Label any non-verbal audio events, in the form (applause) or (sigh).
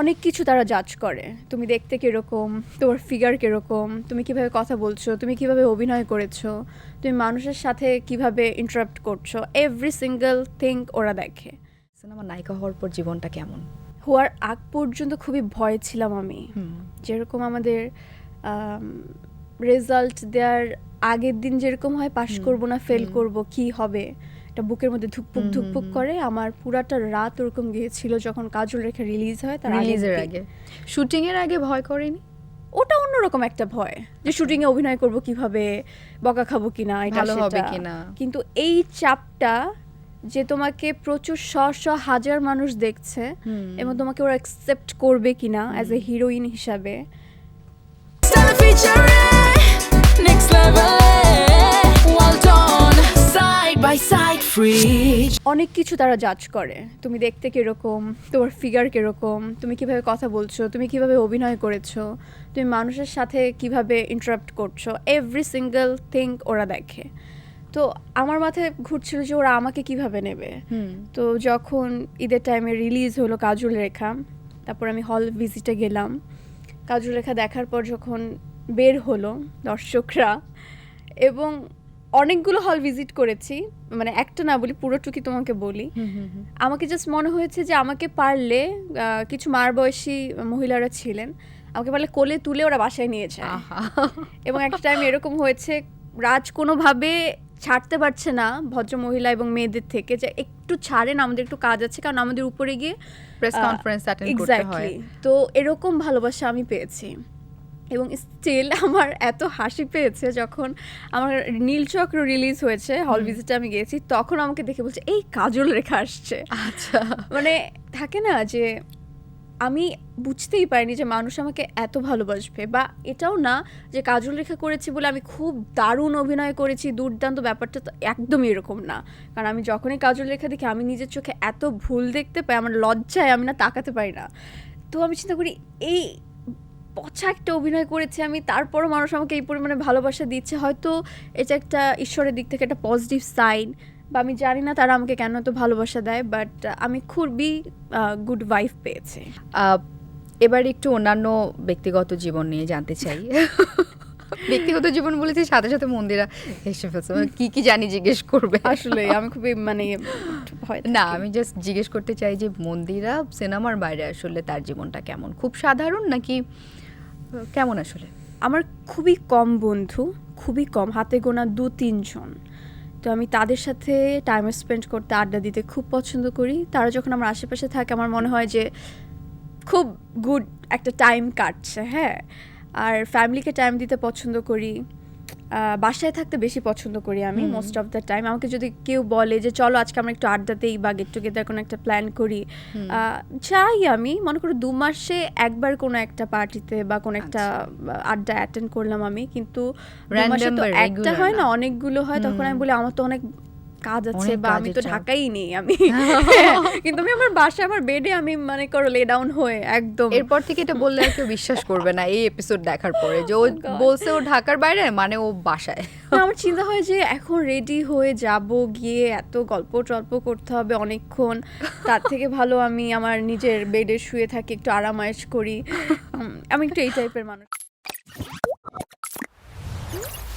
অনেক কিছু তারা জাজ করে। তুমি দেখতে কীরকম তোমার ফিগার কীরকম তুমি কীভাবে কথা বলছো তুমি কীভাবে অভিনয় করেছ তুমি মানুষের সাথে কীভাবে ইন্টারাপ্ট করছ এভরি সিঙ্গেল থিং ওরা দেখে। সিনেমা নায়িকা হওয়ার পর জীবনটা কেমন? হওয়ার আগ পর্যন্ত খুবই ভয় ছিলাম আমি। যেরকম আমাদের রেজাল্ট দেওয়ার আগের দিন যেরকম হয় পাশ করব না ফেল। করব কি হবে? এটা বুকের মধ্যে ধুকপুক ধুকপুক করে আমার পুরাটা রাত ওরকম গিয়েছিল যখন কাজল রেখা রিলিজ হয় তার রিলিজের আগে। শুটিং এর আগে ভয় করেনি? ওটা অন্যরকম একটা ভয় যে শুটিং এ অভিনয় করব কীভাবে বকা খাব কিনা এটা ভালো হবে কিনা। কিন্তু এই চাপটা যে তোমাকে প্রচুর শ শ হাজার মানুষ দেখছে এবং তোমাকে ওরা অ্যাকসেপ্ট করবে কিনা অ্যাজ এ হিরোইন হিসাবে। অনেক কিছু তারা জাজ করে। তুমি দেখতে কীরকম? তোমার ফিগার কীরকম? তুমি কীভাবে কথা বলছো? তুমি কীভাবে অভিনয় করেছ? তুমি মানুষের সাথে কীভাবে ইন্টারাপ্ট করছ? এভরি সিঙ্গেল থিং ওরা দেখে। তো আমার মাথায় ঘুরছিল যে ওরা আমাকে কীভাবে নেবে। হুম। তো যখন ঈদের টাইমে রিলিজ হলো কাজল রেখা তারপর আমি হল ভিজিটে গেলাম। কাজল রেখা দেখার পর যখন বের হলো দর্শকরা এবং অনেকগুলো হল ভিজিট করেছি। মানে একটা না বলি পুরোটুকি তোমাকে বলি। আমাকে জাস্ট মনে হয়েছে যে আমাকে পারলে কিছু মার বয়সী মহিলারা ছিলেন আমাকে পারলে কোলে তুলে ওরা বাসায় নিয়ে যায়। এবং একটা টাইম এরকম হয়েছে রাজ কোনোভাবে ছাড়তে পারছে না ভদ্র মহিলা এবং মেয়েদের থেকে যে একটু ছাড়েন আমাদের একটু কাজ আছে কারণ আমাদের উপরে গিয়ে প্রেস কনফারেন্স অ্যাটেন্ড করতে হয়। তো এরকম ভালোবাসা আমি পেয়েছি। এবং স্টিল (laughs) আমার এত হাসি পেয়েছে যখন আমার নীলচক্র রিলিজ হয়েছে হল ভিজিটে আমি গেছি তখন আমাকে দেখে বলছে এই কাজল রেখা আসছে। আচ্ছা। মানে থাকে না যে আমি বুঝতেই পারিনি যে মানুষ আমাকে এত ভালোবাসবে বা এটাও না যে কাজল রেখা করেছি বলে আমি খুব দারুণ অভিনয় করেছি দুর্দান্ত ব্যাপারটা তো একদমই এরকম না। কারণ আমি যখনই কাজল রেখা দেখি আমি নিজের চোখে এত ভুল দেখতে পাই আমার লজ্জায় আমি না তাকাতে পারি না। তো আমি চিন্তা করি এই পচা একটা অভিনয় করেছি আমি তারপরও মানুষ আমাকে এই পরিমাণে ভালোবাসা দিচ্ছে। হয়তো এটা একটা ঈশ্বরের দিক থেকে একটা পজিটিভ সাইন বা আমি জানি না তারা আমাকে কেন এত ভালোবাসা দেয় বাট আমি খুবই গুড ওয়াইফ পেয়েছি। এবার একটু অন্যান্য ব্যক্তিগত জীবন নিয়ে জানতে চাই। (laughs) ব্যক্তিগত জীবন বলেছি সাথে সাথে মন্দিরা এসে ফেলছে। মানে কি কি জানি জিজ্ঞেস করবে। আসলে আমি খুবই মানে না আমি জাস্ট জিজ্ঞেস করতে চাই যে মন্দিরা সিনেমার বাইরে আসলে তার জীবনটা কেমন? খুব সাধারণ নাকি কেমন আসলে? আমার খুবই কম বন্ধু, খুবই কম, হাতে গোনা দু তিনজন তো আমি তাদের সাথে টাইম স্পেন্ড করতে আড্ডা দিতে খুব পছন্দ করি। তারা যখন আমার আশেপাশে থাকে, আমার মনে হয় যে খুব গুড একটা টাইম কাটছে হ্যাঁ? আর ফ্যামিলিকে টাইম দিতে পছন্দ করি। বাসায় থাকতে বেশি পছন্দ করি আমি মোস্ট অফ দ্য টাইম আমাকে যদি কেউ বলে যে চলো আজকে আমরা একটু আড্ডাতেই বা গেট টুগেদার কোনো একটা প্ল্যান করি আহ, চাই আমি। মনে করো দু মাসে একবার কোনো একটা পার্টিতে বা কোনো একটা আহ, আড্ডা অ্যাটেন্ড করলাম আমি। কিন্তু আচ্ছা। একটা হয় না। অনেকগুলো হয়। তখন আমি বলি আমার তো অনেক কাজ আছে বা আমি তো ঢাকাই নেই আমি (laughs) কিন্তু আমি আমার বাসায় আমার বেডে আমি মানে করো লে ডাউন হয়ে একদম এরপর থেকে এটা বললে আর কেউ বিশ্বাস করবে না এই এপিসোড দেখার পরে যে ও (laughs) Oh বলছে ও ঢাকার বাইরে মানে ও বাসায়। আমার চিন্তা হয় যে এখন রেডি হয়ে যাব গিয়ে এত গল্প টল্প করতে হবে অনেকক্ষণ। তার থেকে ভালো আমি আমার নিজের বেডে শুয়ে থাকি একটু আরামায়েশ করি। আমি একটু এই টাইপের মানুষ।